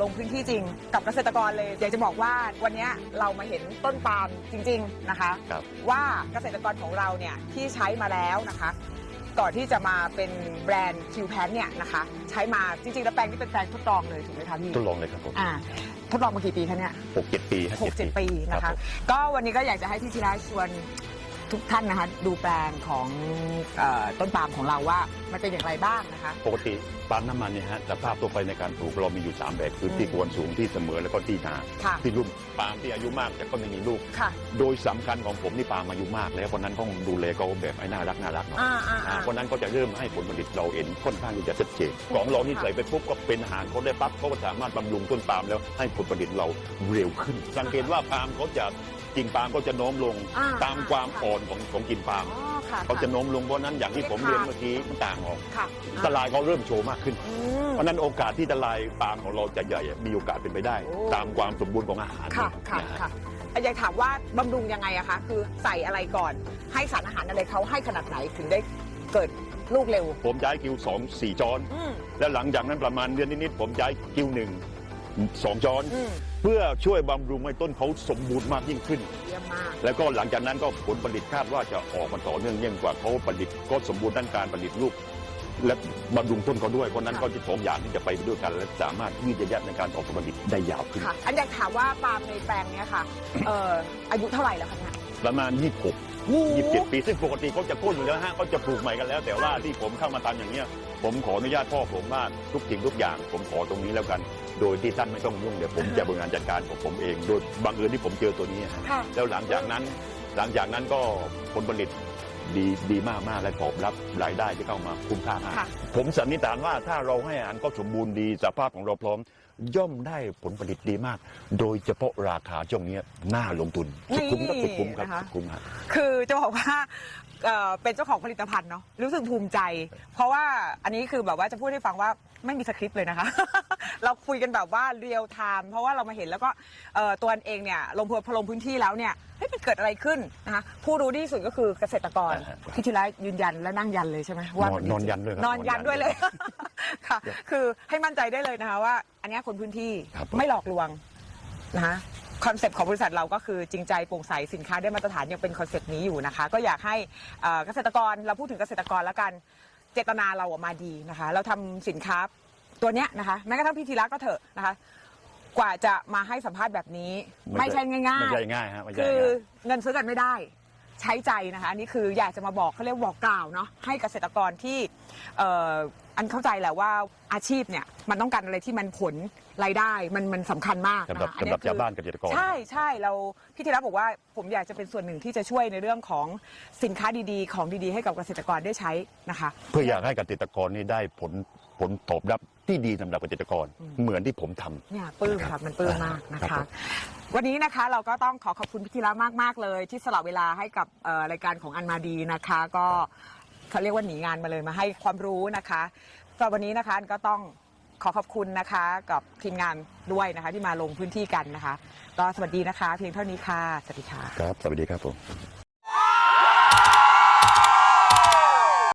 ลงพื้นที่จริงกับเกษตรกรเลย อยากจะบอกว่าวันเนี้ยเรามาเห็นต้นปาล์มจริง ๆนะคะ ครับ ว่าเกษตรกรของเราเนี่ยที่ใช้มาแล้วนะคะ ก่อนที่จะมาเป็นแบรนด์คิวแพนเนี่ยนะคะ ใช้มาจริงๆแล้วแปลงนี้เป็นแปลงทดลองเลยถูกไหมคะพี่ทดลองเลยครับผมอ่าทดลองมากี่ปีคะเนี่ยหกเจ็ดปีฮะหกเจ็ดปีนะครัคะ บผมก็วันนี้ก็อยากจะให้พี่ธีระชวน ทุกท่านนะคะดูแปลงของเออต้นปาล์มของเราว่ามันเป็นอย่างไรบ้างนะคะ ปกติปาล์มน้ำมันเนี่ยฮะสภาพตัวไปในการปลูกเรามีอยู่ 3 แบบคือที่อืมกวนสูงที่เสมอแล้วก็ที่นาค่ะ ที่รุ่นปาล์มที่อายุมากแต่ก็ไม่มีลูก ค่ะ โดยสำคัญของผมนี่ปาล์มอายุมาก แล้วเพราะฉะนั้นต้องดูแลเขาแบบไอ้น่ารักน่ารักหน่อยอ่าอ่าอ่าอ่าเพราะฉะนั้นก็จะเริ่มให้ผลผลิตเราเห็นค่อนข้างที่จะชัดเจนของเรานี่ค่ะใส่ไปปุ๊บก็เป็นอาหารเขาได้ปั๊บเขาก็สามารถบำรุงต้นปาล์มแล้วให้ผลผลิตเราเร็วขึ้น สังเกตว่าปาล์มเขาจะ กิ่งปาล์มก็จะโน้มลงอ่ตามความอ่อนของของกิ่งปาล์มอ๋อค่ะเขาจะโน้มลงเพราะฉะนั้นอย่างที่ผมเรียนเมื่อกี้มันต่างออกค่ะตลายเขาเริ่มโชว์มากขึ้น อืม เพราะฉะนั้นโอกาสที่ตลายปาล์มของเราจะใหญ่มีโอกาสเป็นไปได้ โอ้ ตามความสมบูรณ์ของอาหารค่ะค่ะนะฮะ ค่ะอยากถามว่าบำรุงยังไงอะคะ คือใส่อะไรก่อน ให้สารอาหารอะไรเขาให้ขนาดไหนถึงได้เกิดลูกเร็ว ผมย้ายคิวสองสี่จอน อืม แล้วหลังจากนั้นประมาณเดือนนิดๆผมย้ายคิวหนึ่ง สองจอน อืม เพื่อช่วยบำรุงให้ต้นเขาสมบูรณ์มากยิ่งขึ้น เยี่ยมมาก แล้วก็หลังจากนั้นก็ผลผลิตคาดว่าจะออกมาต่อเนื่องยิ่งกว่าเขาผลิตก็สมบูรณ์ด้านการผลิตลูก และบำรุงต้นเขาด้วยเพราะฉะนั้นค่ะก็จะสองอย่างที่จะไปด้วยกัน และสามารถยืดระยะในการออกผลผลิตได้ยาวขึ้น ค่ะ อันอยากถามว่าปาล์มในแปลงเนี้ยค่ะ เอ่ออายุเท่าไหร่แล้วคะเนี่ยประมาณ 26 27 ปี ซึ่งปกติเขาจะโค่นอยู่แล้วฮะเขาจะปลูกใหม่กันแล้ว แต่ว่าที่ผมเข้ามาทำอย่างเนี้ยผมขออนุญาตพ่อผมว่าทุกสิ่งทุกอย่าง ผมขอตรงนี้แล้วกัน โดยที่ท่านไม่ต้องยุ่งเดี๋ยวผมจะบริหารจัดการของผมเอง โดยบังเอิญที่ผมเจอตัวนี้ฮะ ค่ะ แล้วหลังจากนั้นหลังจากนั้นก็ผลผลิตดีดีมากมากและตอบรับรายได้ที่เข้ามาคุ้มค่ามากค่ะ ผมสันนิษฐานว่าถ้าเราให้อาหารก็สมบูรณ์ดีสภาพของเราพร้อมย่อมได้ผลผลิตดีมาก โดยเฉพาะราคาช่วงนี้น่าลงทุนสุดคุ้มครับสุดคุ้มครับนี่นะคะสุดคุ้มครับคือจะบอกว่าเอ่อเป็นเจ้าของผลิตภัณฑ์เนาะรู้สึกภูมิใจ เพราะว่าอันนี้คือแบบว่าจะพูดให้ฟังว่าไม่มีสคริปต์เลยนะคะ เราคุยกันแบบว่าเรียลไทม์เพราะว่าเรามาเห็นแล้วก็เอ่อตัวเองเนี่ยลงพลพอลงพื้นที่แล้วเนี่ยเฮ้ยมันเกิดอะไรขึ้นนะคะผู้รู้ดีที่สุดก็คือเกษตรกรอ่าฮะพี่ธีระยืนยันและนั่งยันเลยใช่ไหมว่ามันอนยันด้วยครับนอนยันนอนยันด้วยเลย ค่ะครับคือให้มั่นใจได้เลยนะคะว่า อันเนี้ยคนพื้นที่ครับผม ไม่หลอกลวงนะคะคอนเซปต์ของบริษัทเราก็คือจริงใจโปร่งใสสินค้าได้มาตรฐานยังเป็นคอนเซปต์นี้อยู่นะคะ ก็อยากให้เอ่อเกษตรกรเราพูดถึงเกษตรกรแล้วกันเจตนาเราออกมาดีนะคะ เราทำสินค้าตัวเนี้ยนะคะแม้กระทั่งพี่ธีระก็เถอะนะคะ กว่าจะมาให้สัมภาษณ์แบบนี้ ไม่ใช่ง่ายไม่ๆใช่ง่ายฮะไม่ใช่คือง่าย เงินซื้อกันไม่ได้ใช้ใจนะคะอันนี้คืออยากจะมาบอกเขาเรียกบอกกล่าวเนาะให้เกษตรกรที่เอ่ออันเข้าใจแหละว่าอาชีพเนี่ยมันต้องการอะไรที่มันผลรายได้มันมันสำคัญมากสำหรับนะคะอันสำหเนี้รับยคือชาวบ้านเกษตรกร ใช่ใช่เราพี่ธีระบอกว่าผมอยากจะเป็นส่วนหนึ่งที่จะช่วยในเรื่องของสินค้าดีๆ ของดีๆ ให้กับเกษตรกรได้ใช้นะคะ เพื่ออยากให้เกษตรกรนี่ได้ผลผลตอบรับที่ดีสำหรับเกษตรกรอืมเหมือนที่ผมทำ เนี่ยปลื้มค่ะมันปลื้มมากนะครัคะบวันนี้นะคะเราก็ต้องขอขอบคุณพี่ธีระมาก ๆ เลย ที่สละเวลาให้กับเอ่อรายการของอันมาดีนะคะ ก็ เขาเรียกว่าหนีงานมาเลยมาให้ความรู้นะคะสำหรับวันนี้นะคะก็ต้องขอขอบคุณนะคะ กับทีมงานด้วยนะคะ ที่มาลงพื้นที่กันนะคะ ก็สวัสดีนะคะ เพียงเท่านี้ค่ะสวัสดีค่ะ ครับ สวัสดีครับผม